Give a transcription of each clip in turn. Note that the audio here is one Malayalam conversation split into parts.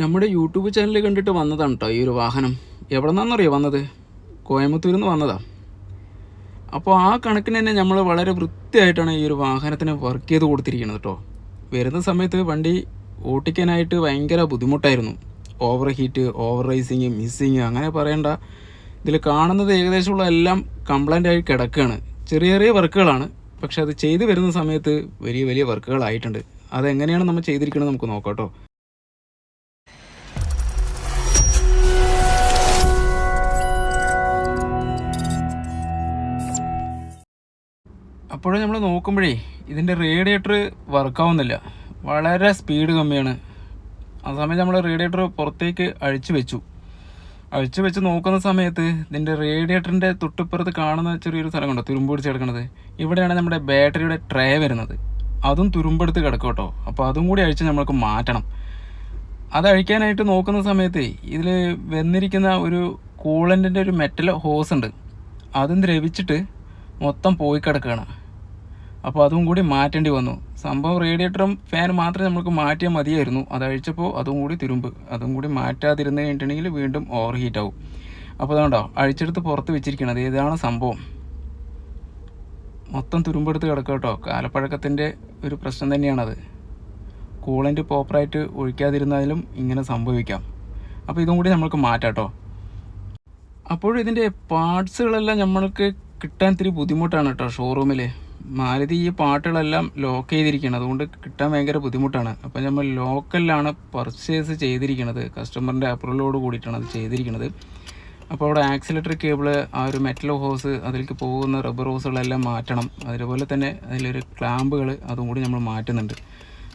നമ്മുടെ യൂട്യൂബ് ചാനൽ കണ്ടിട്ട് വന്നതാണ് കേട്ടോ ഈ ഒരു വാഹനം. എവിടെ നിന്നാണെന്നറിയോ വന്നത്? കോയമ്പത്തൂരിൽ നിന്ന് വന്നതാ. അപ്പോൾ ആ കണക്കിന് തന്നെ നമ്മൾ വളരെ വൃത്തിയായിട്ടാണ് ഈ ഒരു വാഹനത്തിന് വർക്ക് ചെയ്ത് കൊടുത്തിരിക്കുന്നത് കേട്ടോ വരുന്ന സമയത്ത് വണ്ടി ഓട്ടിക്കാനായിട്ട് ഭയങ്കര ബുദ്ധിമുട്ടായിരുന്നു. Over heat over rising missing അങ്ങനെ പറയണ്ട. ഇതിൽ കാണുന്നത് ഏകദേശമുള്ള എല്ലാം കംപ്ലൈന്റ് ആയി കിടക്കുകയാണ് ചെറിയ ചെറിയ വർക്കുകളാണ്. പക്ഷെ അത് ചെയ്തു വരുന്ന സമയത്ത് വലിയ വലിയ വർക്കുകളായിട്ടുണ്ട്. അതെങ്ങനെയാണ് നമ്മൾ ചെയ്തിരിക്കുന്നത് നമുക്ക് നോക്കാം കേട്ടോ അപ്പോഴും നമ്മൾ നോക്കുമ്പോഴേ ഇതിന്റെ റേഡിയേറ്റർ വർക്കാവുന്നില്ല. വളരെ സ്പീഡ് കമ്മിയാണ്. ആ സമയത്ത് നമ്മൾ റേഡിയേറ്റർ പുറത്തേക്ക് അഴിച്ചു വെച്ചു. അഴിച്ചു വെച്ച് നോക്കുന്ന സമയത്ത് ഇതിന്റെ റേഡിയേറ്ററിന്റെ തൊട്ടിപ്പുറത്ത് കാണുന്ന ചെറിയൊരു സ്ഥലം കണ്ടോ തുരുമ്പ് പിടിച്ച് കിടക്കുന്നത് ഇവിടെയാണ് നമ്മുടെ ബാറ്ററിയുടെ ട്രേ വരുന്നത്. അതും തുരുമ്പെടുത്ത് കിടക്കും കേട്ടോ. അപ്പോൾ അതും കൂടി അഴിച്ച് നമ്മൾക്ക് മാറ്റണം. അത് അഴിക്കാനായിട്ട് നോക്കുന്ന സമയത്ത് ഇതിൽ വന്നിരിക്കുന്ന ഒരു കൂളന്റിന്റെ ഒരു മെറ്റൽ ഹോസ് ഉണ്ട്. അതും ദ്രവിച്ചിട്ട് മൊത്തം പോയി കിടക്കുകയാണ് അപ്പോൾ അതും കൂടി മാറ്റേണ്ടി വന്നു. സംഭവം റേഡിയേറ്ററും ഫാൻ മാത്രമേ നമുക്ക് മാറ്റിയാൽ മതിയായിരുന്നു. അത് അഴിച്ചപ്പോൾ അതും കൂടി തുരുമ്പ്. അതും കൂടി മാറ്റാതിരുന്ന് കഴിഞ്ഞിട്ടുണ്ടെങ്കിൽ വീണ്ടും ഓവർ ഹീറ്റ് ആവും അപ്പോൾ അതുകൊണ്ടോ അഴിച്ചെടുത്ത് പുറത്ത് വെച്ചിരിക്കണത് ഏതാണ് സംഭവം? മൊത്തം തുരുമ്പെടുത്ത് കിടക്കുക കേട്ടോ. കാലപ്പഴക്കത്തിന്റെ ഒരു പ്രശ്നം തന്നെയാണത്. കൂളന്റ് പ്രോപ്പറായിട്ട് ഒഴിക്കാതിരുന്നാലും ഇങ്ങനെ സംഭവിക്കാം. അപ്പോൾ ഇതും കൂടി നമ്മൾക്ക് മാറ്റാം കേട്ടോ. അപ്പോഴും ഇതിന്റെ പാർട്സുകളെല്ലാം നമ്മൾക്ക് കിട്ടാൻ ഇത്തിരി ബുദ്ധിമുട്ടാണ് കേട്ടോ ഷോറൂമിൽ മാരുതി ഈ പാട്ടുകളെല്ലാം ലോക്ക് ചെയ്തിരിക്കുകയാണ് അതുകൊണ്ട് കിട്ടാൻ ഭയങ്കര ബുദ്ധിമുട്ടാണ്. അപ്പം നമ്മൾ ലോക്കലിലാണ് പർച്ചേസ് ചെയ്തിരിക്കുന്നത് കസ്റ്റമറിന്റെ അപ്രൂവലോട് കൂടിയിട്ടാണ് അത് ചെയ്തിരിക്കുന്നത് അപ്പോൾ അവിടെ ആക്സിലേറ്റർ കേബിൾ ആ ഒരു മെറ്റൽ ഹോസ് അതിലേക്ക് പോകുന്ന റബ്ബർ ഹോസുകളെല്ലാം മാറ്റണം. അതുപോലെ തന്നെ അതിലൊരു ക്ലാമ്പുകൾ അതും കൂടി നമ്മൾ മാറ്റുന്നുണ്ട്.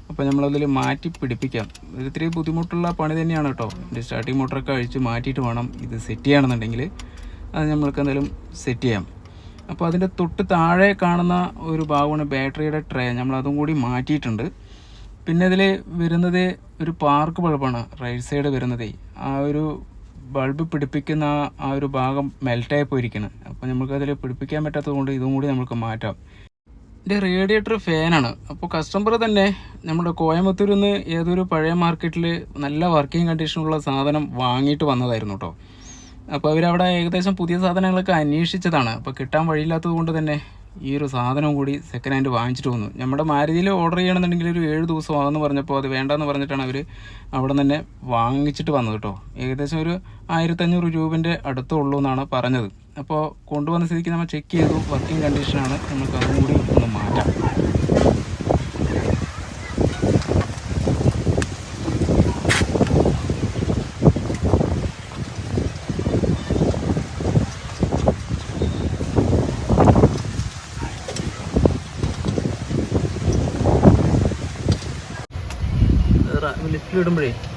അപ്പോൾ നമ്മളതിൽ മാറ്റി പിടിപ്പിക്കാം. ഇത് ഇത്തിരി ബുദ്ധിമുട്ടുള്ള പണി തന്നെയാണ് കേട്ടോ. ഇതിന്റെ സ്റ്റാർട്ടിംഗ് മോട്ടറൊക്കെ അഴിച്ച് മാറ്റിയിട്ട് വേണം ഇത് സെറ്റ് ചെയ്യണമെന്നുണ്ടെങ്കിൽ. അത് നമ്മൾക്ക് എന്തായാലും സെറ്റ് ചെയ്യാം. അപ്പോൾ അതിന്റെ തൊട്ട് താഴെ കാണുന്ന ഒരു ഭാഗമാണ് ബാറ്ററിയുടെ ട്രേ. നമ്മൾ അതും കൂടി മാറ്റിയിട്ടുണ്ട്. പിന്നെ ഇതിൽ വരുന്നത് ഒരു പാർക്ക് ബൾബാണ് റൈറ്റ് സൈഡ് വരുന്നതേ. ആ ഒരു ബൾബ് പിടിപ്പിക്കുന്ന ആ- ഒരു ഭാഗം മെൽറ്റായി പോയിരിക്കുന്നത് അപ്പോൾ നമുക്കതിൽ പിടിപ്പിക്കാൻ പറ്റാത്തത് കൊണ്ട് ഇതും കൂടി നമുക്ക് മാറ്റാം. ഇതിന്റെ റേഡിയേറ്റർ ഫാനാണ് അപ്പോൾ കസ്റ്റമർ തന്നെ നമ്മുടെ കോയമ്പത്തൂരിൽ നിന്ന് ഏതൊരു പഴയ മാർക്കറ്റിൽ നല്ല വർക്കിംഗ് കണ്ടീഷനുള്ള സാധനം വാങ്ങിയിട്ട് വന്നതായിരുന്നു കേട്ടോ അപ്പോൾ അവരവിടെ ഏകദേശം പുതിയ സാധനങ്ങളൊക്കെ അന്വേഷിച്ചതാണ്. അപ്പോൾ കിട്ടാൻ വഴിയില്ലാത്തത് കൊണ്ട് തന്നെ ഈ ഒരു സാധനം കൂടി സെക്കൻഡ് ഹാൻഡ് വാങ്ങിച്ചിട്ട് വന്നു. നമ്മുടെ മാരുതിയിൽ ഓർഡർ ചെയ്യണമെന്നുണ്ടെങ്കിൽ ഒരു ഏഴ് ദിവസം ആകുമെന്ന് പറഞ്ഞപ്പോൾ അത് വേണ്ടെന്ന് പറഞ്ഞിട്ടാണ് അവർ അവിടെ തന്നെ വാങ്ങിച്ചിട്ട് വന്നത് കേട്ടോ. ഏകദേശം ഒരു ആയിരത്തഞ്ഞൂറ് രൂപന്റെ അടുത്തുള്ളൂ എന്നാണ് പറഞ്ഞത്. അപ്പോൾ കൊണ്ടുവന്ന സ്ഥിതിക്ക് നമ്മൾ ചെക്ക് ചെയ്തു. വർക്കിംഗ് കണ്ടീഷനാണ് നമുക്ക് അതും കൂടി ഒന്ന് മാറ്റാം. ലിഫ്റ്റിൽ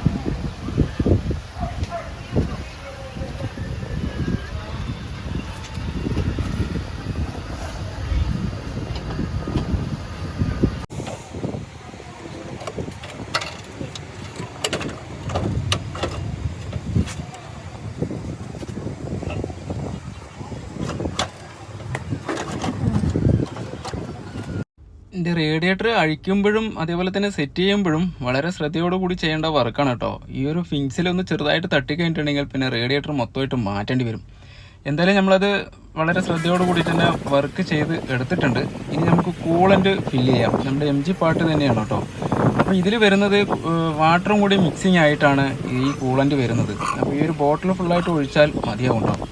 ഇതിന്റെ റേഡിയേറ്റർ അഴിക്കുമ്പോഴും അതേപോലെ തന്നെ സെറ്റ് ചെയ്യുമ്പോഴും വളരെ ശ്രദ്ധയോടു കൂടി ചെയ്യേണ്ട വർക്കാണ് കേട്ടോ. ഈ ഒരു ഫിങ്സിലൊന്ന് ചെറുതായിട്ട് തട്ടി കഴിഞ്ഞിട്ടുണ്ടെങ്കിൽ പിന്നെ റേഡിയേറ്റർ മൊത്തമായിട്ട് മാറ്റേണ്ടി വരും. എന്തായാലും നമ്മളത് വളരെ ശ്രദ്ധയോടു കൂടി തന്നെ വർക്ക് ചെയ്ത് എടുത്തിട്ടുണ്ട്. ഇനി നമുക്ക് കൂളന്റ് ഫില്ല് ചെയ്യാം. നമ്മുടെ എം ജി പാട്ട് തന്നെയാണ് കേട്ടോ. അപ്പോൾ ഇതിൽ വരുന്നത് വാട്ടറും കൂടി മിക്സിങ് ആയിട്ടാണ് ഈ കൂളന്റ് വരുന്നത്. അപ്പോൾ ഈ ഒരു ബോട്ടിൽ ഫുള്ളായിട്ട് ഒഴിച്ചാൽ മതിയാവും കേട്ടോ.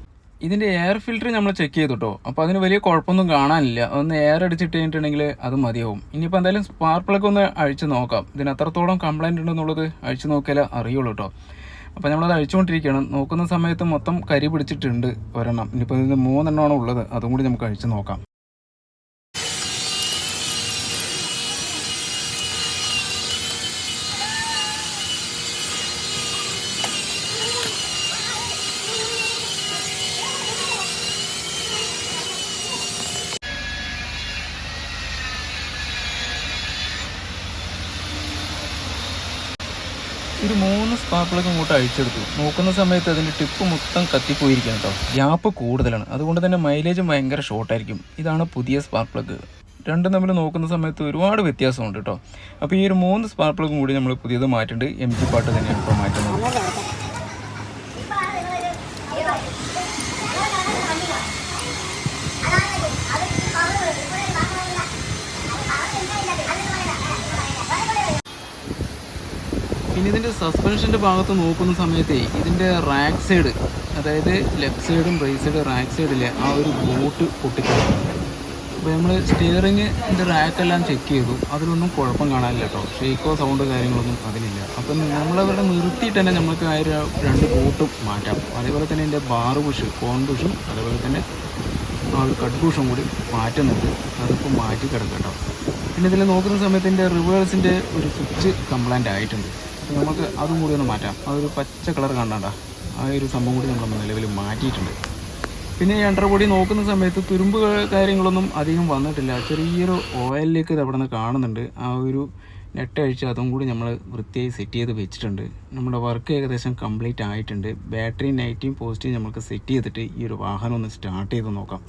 ഇതിന്റെ എയർ ഫിൽറ്റർ നമ്മൾ ചെക്ക് ചെയ്തു കേട്ടോ അപ്പോൾ അതിന് വലിയ കുഴപ്പമൊന്നും കാണാനില്ല. ഒന്ന് എയർ അടിച്ചിട്ട് കഴിഞ്ഞിട്ടുണ്ടെങ്കിൽ അത് മതിയാവും. ഇനിയിപ്പോൾ എന്തായാലും സ്പാർക്ക് പ്ലഗ് ഒന്ന് അഴിച്ച് നോക്കാം. ഇതിന് എത്രത്തോളം കംപ്ലൈന്റ് ഉണ്ടെന്നുള്ളത് അഴിച്ചു നോക്കിയാലേ അറിയുള്ളൂ കേട്ടോ അപ്പോൾ നമ്മളത് അഴിച്ചുകൊണ്ടിരിക്കുകയാണ്. നോക്കുന്ന സമയത്ത് മൊത്തം കരി പിടിച്ചിട്ടുണ്ട് ഒരെണ്ണം. ഇനിയിപ്പോൾ ഇതിന് മൂന്നെണ്ണമാണ് ഉള്ളത്. അതും കൂടി നമുക്ക് അഴിച്ച് നോക്കാം. ഒരു മൂന്ന് പ്ലഗ് ഇങ്ങോട്ട് അഴിച്ചെടുത്തു. നോക്കുന്ന സമയത്ത് അതിന്റെ ടിപ്പ് മൊത്തം കത്തിപ്പോയിരിക്കണം കേട്ടോ ഗ്യാപ്പ് കൂടുതലാണ്. അതുകൊണ്ട് തന്നെ മൈലേജും ഭയങ്കര ഷോർട്ടായിരിക്കും ഇതാണ് പുതിയ സ്പാർക്ക് പ്ലഗ് രണ്ടും തമ്മിൽ നോക്കുന്ന സമയത്ത് ഒരുപാട് വ്യത്യാസമുണ്ട് കേട്ടോ അപ്പോൾ ഈ ഒരു മൂന്ന് സ്പാർക്ക് കൂടി നമ്മൾ പുതിയത് മാറ്റിയിട്ട് എം ജി പാട്ട് തന്നെയാണ് ഇപ്പോൾ മാറ്റുന്നത്. പിന്നെ ഇതിന്റെ സസ്പെൻഷന്റെ ഭാഗത്ത് നോക്കുന്ന സമയത്ത് ഇതിന്റെ റാക്ക് സൈഡ് അതായത് ലെഫ്റ്റ് സൈഡും റൈറ്റ് സൈഡും റാക്ക് സൈഡിലെ ആ ഒരു ബോട്ട് പൊട്ടിക്കണം അപ്പോൾ നമ്മൾ സ്റ്റിയറിങ്ങിന്റെ റാക്കെല്ലാം ചെക്ക് ചെയ്തു. അതിലൊന്നും കുഴപ്പം കാണാനില്ല കേട്ടോ ഷെയ്ക്കോ സൗണ്ട് കാര്യങ്ങളൊന്നും അതിലില്ല. അപ്പം നമ്മളവിടെ നിർത്തിയിട്ട് തന്നെ നമുക്ക് ആ ഒരു രണ്ട് ബോട്ടും മാറ്റാം. അതേപോലെ തന്നെ ഇതിന്റെ ബാർ ബുഷ് കോൺ ബുഷും അതേപോലെ തന്നെ ആ ഒരു കട്ട് ബുഷും കൂടി മാറ്റുന്നുണ്ട്. അതിപ്പോൾ മാറ്റി കിടക്കാം കേട്ടോ പിന്നെ ഇതിൽ നോക്കുന്ന സമയത്ത് ഇതിന്റെ റിവേഴ്സിന്റെ ഒരു സ്വിച്ച് കംപ്ലൈന്റ് ആയിട്ടുണ്ട്. നമുക്ക് അതും കൂടി ഒന്ന് മാറ്റാം. ഒരു പച്ച കളർ കാണണ്ട ആ ഒരു സംഭവം കൂടി നമ്മൾ നിലവിൽ മാറ്റിയിട്ടുണ്ട്. പിന്നെ ഈ അണ്ടർ ബോഡി നോക്കുന്ന സമയത്ത് തുരുമ്പ് കാര്യങ്ങളൊന്നും അധികം വന്നിട്ടില്ല. ചെറിയൊരു ഓയിൽ ലീക്ക് ഇത് അവിടെ നിന്ന് കാണുന്നുണ്ട്. ആ ഒരു നെറ്റ് അഴിച്ച് അതും കൂടി നമ്മൾ വൃത്തിയായി സെറ്റ് ചെയ്ത് വെച്ചിട്ടുണ്ട്. നമ്മുടെ വർക്ക് ഏകദേശം കംപ്ലീറ്റ് ആയിട്ടുണ്ട്. ബാറ്ററി നൈറ്റിയും പോസിറ്റീവും നമുക്ക് സെറ്റ് ചെയ്തിട്ട് ഈ ഒരു വാഹനം ഒന്ന് സ്റ്റാർട്ട് ചെയ്ത് നോക്കാം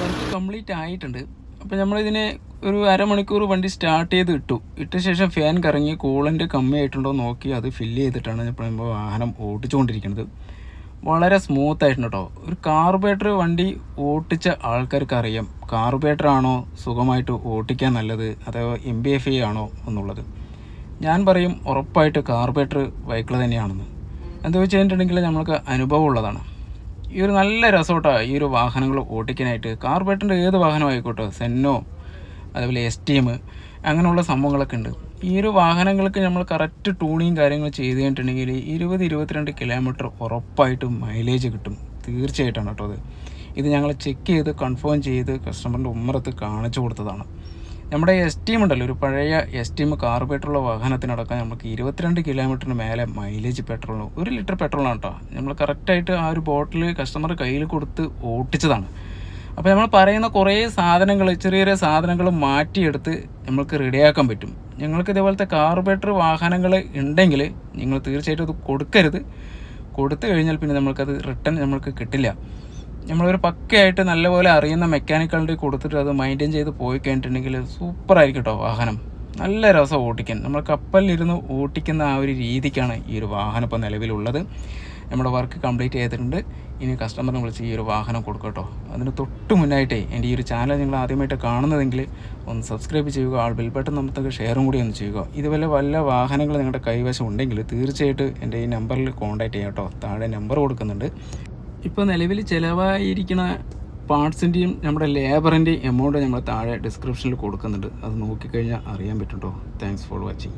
വർക്ക് കംപ്ലീറ്റ് ആയിട്ടുണ്ട്. അപ്പോൾ നമ്മളിതിനെ ഒരു അരമണിക്കൂർ വണ്ടി സ്റ്റാർട്ട് ചെയ്ത് ഇട്ടു. ഇട്ട ശേഷം ഫാൻ കറങ്ങി കൂളന്റ് കമ്മിയായിട്ടുണ്ടോ നോക്കി അത് ഫില്ല് ചെയ്തിട്ടാണ് ഇപ്പോൾ വാഹനം ഓടിച്ചുകൊണ്ടിരിക്കുന്നത്. വളരെ സ്മൂത്ത് ആയിട്ടുണ്ട് കേട്ടോ ഒരു കാർബേറ്റർ വണ്ടി ഓട്ടിച്ച ആൾക്കാർക്ക് അറിയാം കാർബേറ്റർ ആണോ സുഖമായിട്ട് ഓട്ടിക്കാൻ നല്ലത് അതോ എം ബി എഫ് ഐ ആണോ എന്നുള്ളത്. ഞാൻ പറയും ഉറപ്പായിട്ട് കാർബേറ്റർ ബൈക്കിൽ തന്നെയാണെന്ന്. എന്താ വെച്ച് കഴിഞ്ഞിട്ടുണ്ടെങ്കിൽ നമ്മൾക്ക് അനുഭവം ഉള്ളതാണ്. ഈ ഒരു നല്ല രസോട്ടാണ് ഈ ഒരു വാഹനങ്ങൾ ഓടിക്കാനായിട്ട്. കാർബേറ്ററിന്റെ ഏത് വാഹനം ആയിക്കോട്ടെ സെന്നോ അതേപോലെ എസ് ടി എം അങ്ങനെയുള്ള സംഭവങ്ങളൊക്കെ ഉണ്ട്. ഈ ഒരു വാഹനങ്ങൾക്ക് നമ്മൾ കറക്റ്റ് ടൂണിങ് കാര്യങ്ങൾ ചെയ്ത് കഴിഞ്ഞിട്ടുണ്ടെങ്കിൽ ഇരുപത് ഇരുപത്തിരണ്ട് കിലോമീറ്റർ ഉറപ്പായിട്ടും മൈലേജ് കിട്ടും. തീർച്ചയായിട്ടാണ് കേട്ടോ അത്. ഇത് ഞങ്ങൾ ചെക്ക് ചെയ്ത് കൺഫേം ചെയ്ത് കസ്റ്റമറിന്റെ ഉമ്മറത്ത് കാണിച്ചു കൊടുത്തതാണ്. നമ്മുടെ എസ് ടീം ഉണ്ടല്ലോ ഒരു പഴയ എസ് ടീം കാർബേറ്ററുള്ള വാഹനത്തിനടക്കം നമുക്ക് ഇരുപത്തിരണ്ട് കിലോമീറ്ററിന് മേലെ മൈലേജ് പെട്രോൾ ഒരു ലിറ്റർ പെട്രോളാണ് കേട്ടോ നമ്മൾ കറക്റ്റായിട്ട് ആ ഒരു ബോട്ടിൽ കസ്റ്റമർ കയ്യിൽ കൊടുത്ത് ഓട്ടിച്ചതാണ് അപ്പോൾ നമ്മൾ പറയുന്ന കുറേ സാധനങ്ങൾ ചെറിയ ചെറിയ സാധനങ്ങൾ മാറ്റിയെടുത്ത് നമ്മൾക്ക് റെഡിയാക്കാൻ പറ്റും. ഞങ്ങൾക്ക് ഇതേപോലത്തെ കാർബേറ്റർ വാഹനങ്ങൾ ഉണ്ടെങ്കിൽ നിങ്ങൾ തീർച്ചയായിട്ടും അത് കൊടുക്കരുത്. കൊടുത്തു കഴിഞ്ഞാൽ പിന്നെ നമ്മൾക്കത് റിട്ടേൺ നമ്മൾക്ക് കിട്ടില്ല. നമ്മളൊരു പക്കയായിട്ട് നല്ലപോലെ അറിയുന്ന മെക്കാനിക്കലിന്റെ കൊടുത്തിട്ട് അത് മെയിന്റെയിൻ ചെയ്ത് പോയി കഴിഞ്ഞിട്ടുണ്ടെങ്കിൽ സൂപ്പറായിരിക്കും കേട്ടോ വാഹനം. നല്ല രസം ഓടിക്കാൻ. നമ്മൾ കപ്പലിലിരുന്ന് ഓടിക്കുന്ന ആ ഒരു രീതിക്കാണ് ഈ ഒരു വാഹനം ഇപ്പോൾ നിലവിലുള്ളത്. നമ്മുടെ വർക്ക് കംപ്ലീറ്റ് ചെയ്തിട്ടുണ്ട്. ഇനി കസ്റ്റമറിനെ വിളിച്ച് ഈ ഒരു വാഹനം കൊടുക്കും കേട്ടോ അതിന് തൊട്ട് മുന്നായിട്ടേ എന്റെ ഈ ഒരു ചാനൽ നിങ്ങൾ ആദ്യമായിട്ട് കാണുന്നതെങ്കിൽ ഒന്ന് സബ്സ്ക്രൈബ് ചെയ്യുക ആൾ ബെൽ ബട്ടൺ നമുക്ക് ഷെയറും കൂടി ഒന്ന് ചെയ്യുക. ഇതുപോലെ വല്ല വാഹനങ്ങൾ നിങ്ങളുടെ കൈവശം ഉണ്ടെങ്കിൽ തീർച്ചയായിട്ടും എന്റെ ഈ നമ്പറിൽ കോൺടാക്റ്റ് ചെയ്യാം കേട്ടോ താഴെ നമ്പർ കൊടുക്കുന്നുണ്ട്. ഇപ്പോൾ നിലവിൽ ചിലവായിരിക്കുന്ന പാർട്സിന്റെയും നമ്മുടെ ലേബറിന്റെയും എമൗണ്ട് നമ്മൾ താഴെ ഡിസ്ക്രിപ്ഷനിൽ കൊടുക്കുന്നുണ്ട്. അത് നോക്കിക്കഴിഞ്ഞാൽ അറിയാൻ പറ്റും കേട്ടോ താങ്ക്സ് ഫോർ വാച്ചിങ്